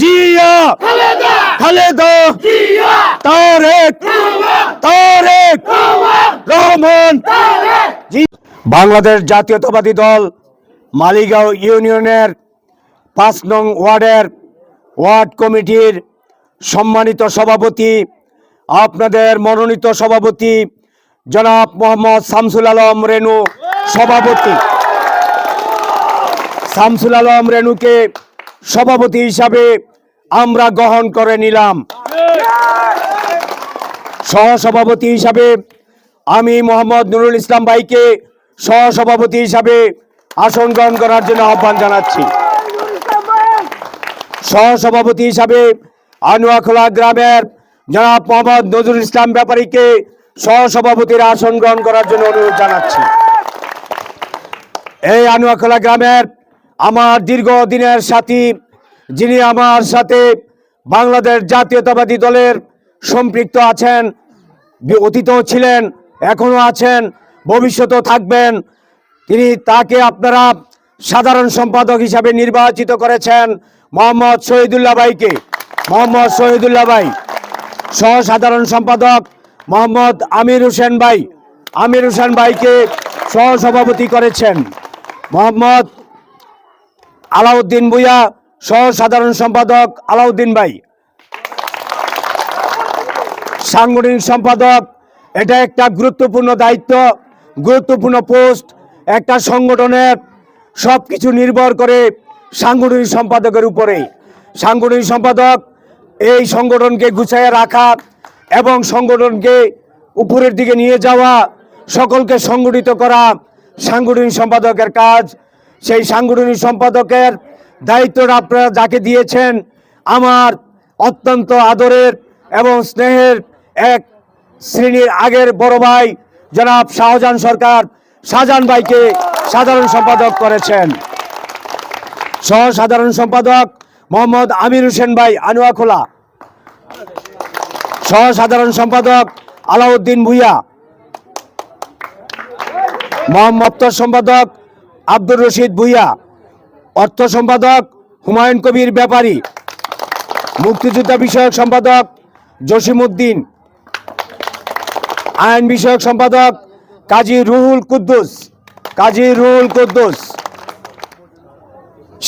জিয়া! খালেদা! তারেক! তারেক! রহমান! বাংলাদেশ জাতীয়তাবাদী দল মালিগাঁও ইউনিয়নের পাঁচ নং ওয়ার্ডের ওয়ার্ড কমিটির সম্মানিত সভাপতি আপনাদের মনোনীত সভাপতি জনাব মোহাম্মদ শামসুল আলম রেনু সভাপতি। শামসুল আলম রেনুকে সভাপতি হিসাবে আমরা গ্রহণ করে নিলাম। সহসভাপতি হিসাবে আমি মোহাম্মদ নুরুল ইসলাম ভাইকে সহসভাপতি হিসাবে আসন গ্রহণ করার জন্য আহ্বান জানাচ্ছি। সহসভাপতি হিসাবে আনুয়াখোলা গ্রামের জনাব মোহাম্মদ নজরুল ইসলাম ব্যাপারীকে সহসভাপতির আসন গ্রহণ করার জন্য অনুরোধ জানাচ্ছি। এই আনুয়াখোলা গ্রামের আমার দীর্ঘদিনের সাথী, যিনি আমার সাথে বাংলাদেশ জাতীয়তাবাদী দলের সম্পৃক্ত আছেন অতীতেও ছিলেন, এখনও আছেন, ভবিষ্যতেও থাকবেন। তিনি তাকে আপনারা সাধারণ সম্পাদক হিসাবে নির্বাচিত করেছেন মোহাম্মদ শহীদুল্লাহ ভাইকে। মোহাম্মদ শহীদুল্লাহ ভাই সহ সাধারণ সম্পাদক মোহাম্মদ আমির হোসেন ভাই। আমির হোসেন ভাইকে সহ সভাপতি করেছেন। মোহাম্মদ আলাউদ্দিন ভুইয়া সহ সাধারণ সম্পাদক আলাউদ্দিন ভাই। সাংগঠনিক সম্পাদক, এটা একটা গুরুত্বপূর্ণ দায়িত্ব, গুরুত্বপূর্ণ পোস্ট, একটা সংগঠনের সব কিছু নির্ভর করে সাংগঠনিক সম্পাদকের উপরে। সাংগঠনিক সম্পাদক এই সংগঠনকে গুছাইয়ে রাখা এবং সংগঠনকে উপরের দিকে নিয়ে যাওয়া, সকলকে সংগঠিত করা সাংগঠনিক সম্পাদকের কাজ। সেই সাংগঠনিক সম্পাদকের দায়িত্বটা আপনারা যাকে দিয়েছেন, আমার অত্যন্ত আদরের এবং স্নেহের এক শ্রেণির আগের বড় ভাই জনাব শাহজাহান সরকার, শাহজাহান ভাইকে সাধারণ সম্পাদক করেছেন। সহ সাধারণ সম্পাদক মোহাম্মদ আমির হোসেন ভাই আনুয়াখোলা। সহ সাধারণ সম্পাদক আলাউদ্দিন ভুইয়া। মোহাম্মদ সম্পাদক আব্দুর রশিদ ভুইয়া, অর্থ সম্পাদক, হুমায়ুন কবির ব্যাপারী, মুক্তিযোদ্ধা বিষয়ক সম্পাদক, জসিমউদ্দিন, আইন বিষয়ক সম্পাদক, কাজী রুহুল কুদ্দুস, কাজী রুহুল কুদ্দুস,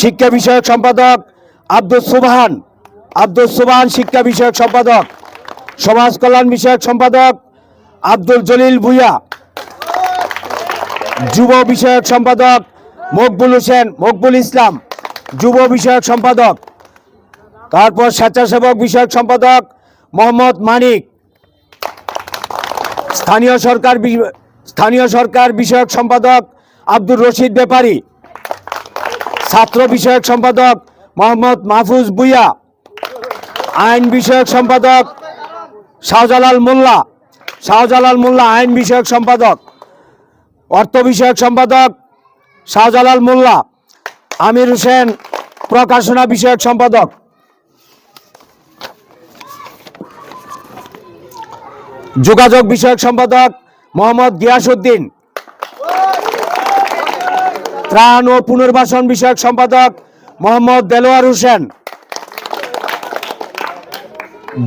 শিক্ষা বিষয়ক সম্পাদক আব্দুল সুবহান আব্দুল সুবহান শিক্ষা বিষয়ক সম্পাদক, সমাজ কল্যাণ বিষয়ক সম্পাদক আব্দুল জলিল ভুইয়া। যুব বিষয়ক সম্পাদক মকবুল হোসেন, মকবুল ইসলাম, যুব বিষয়ক সম্পাদক। তারপর স্বেচ্ছাসেবক বিষয়ক সম্পাদক মোহাম্মদ মানিক। স্থানীয় সরকার স্থানীয় সরকার বিষয়ক সম্পাদক আব্দুর রশিদ ব্যাপারী। ছাত্র বিষয়ক সম্পাদক মোহাম্মদ মাহফুজ বুইয়া আইন বিষয়ক সম্পাদক শাহজালাল মোল্লা। শাহজালাল মোল্লা আইন বিষয়ক সম্পাদক। অর্থ বিষয়ক সম্পাদক শাহজালাল মোল্লা, আমির হোসেন, প্রকাশনা বিষয়ক সম্পাদক। যোগাযোগ বিষয়ক সম্পাদক মোহাম্মদ গিয়াসউদ্দিন। ত্রাণ ও পুনর্বাসন বিষয়ক সম্পাদক মোহাম্মদ দেলোয়ার হোসেন।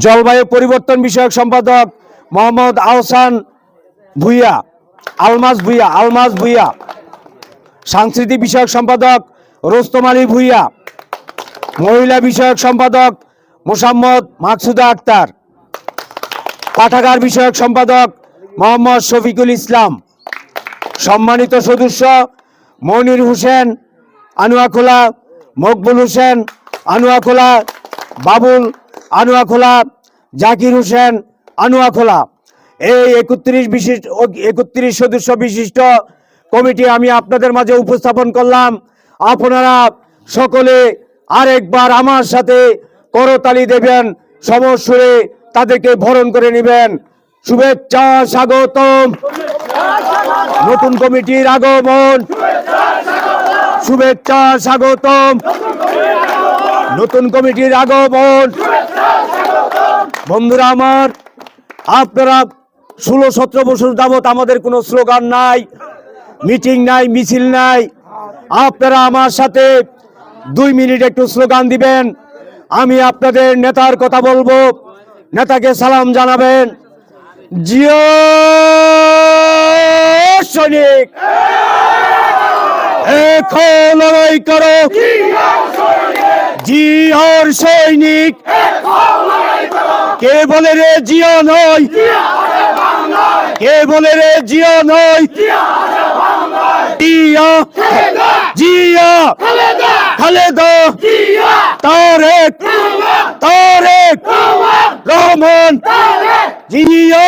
জলবায়ু পরিবর্তন বিষয়ক সম্পাদক মোহাম্মদ আহসান ভুইয়া। আলমাস ভুইয়া আলমাস ভুইয়া। সাংস্কৃতিক বিষয়ক সম্পাদক রোস্তম আলী ভুইয়া। মহিলা বিষয়ক সম্পাদক মোসাম্মদ মাকসুদা আক্তার। পাঠাগার বিষয়ক সম্পাদক মোহাম্মদ শফিকুল ইসলাম। সম্মানিত সদস্য মনির হোসেন, আনুয়াখোলা, মকবুল হোসেন, আনুয়াখোলা, বাবুল, আনুয়াখোলা, জাকির হোসেন, আনুয়াখোলা। এই একত্রিশ বিশিষ্ট একত্রিশ সদস্য বিশিষ্ট কমিটি আমি আপনাদের মাঝে উপস্থাপন করলাম। আপনারা সকলে আরেকবার আমার সাথে করতালি দেবেন সমস্যরে তাদেরকে ভরণ করে নেবেন। শুভেচ্ছা, স্বাগতম। নতুন কমিটির আগমন। শুভেচ্ছা, স্বাগতম। নতুন কমিটির আগমন। বন্ধুরা আমার, আপনারা ষোলো, সতেরো বছর যাবত আমাদের কোনো স্লোগান নাই, মিটিং নাই, মিছিল নাই। আপনারা আমার সাথে দুই মিনিট একটু স্লোগান দিবেন। আমি আপনাদের নেতার কথা বলব। নেতাকে সালাম জানাবেন। জিও সৈনিক! এখন লড়াই করো। জিওর সৈনিক! কে বলে রে জিও নয়? কে বলে রে জিও নয়? জিয়া জিয়া। খালেদা তারেক। তারেক। রহমান। জিয়া।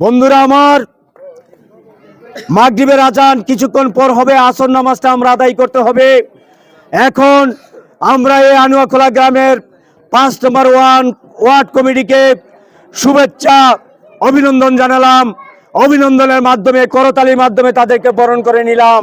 বন্ধুরা আমার মাগরিবের আজান কিছুক্ষণ পর হবে আসর নামাজটা আমরা আদায় করতে হবে। এখন আমরা এই আনুয়াখোলা গ্রামের পাঁচ নম্বর ওয়ান ওয়ার্ড কমিটিকে শুভেচ্ছা অভিনন্দন জানালাম। অভিনন্দনের মাধ্যমে করতালির মাধ্যমে তাদেরকে বরণ করে নিলাম।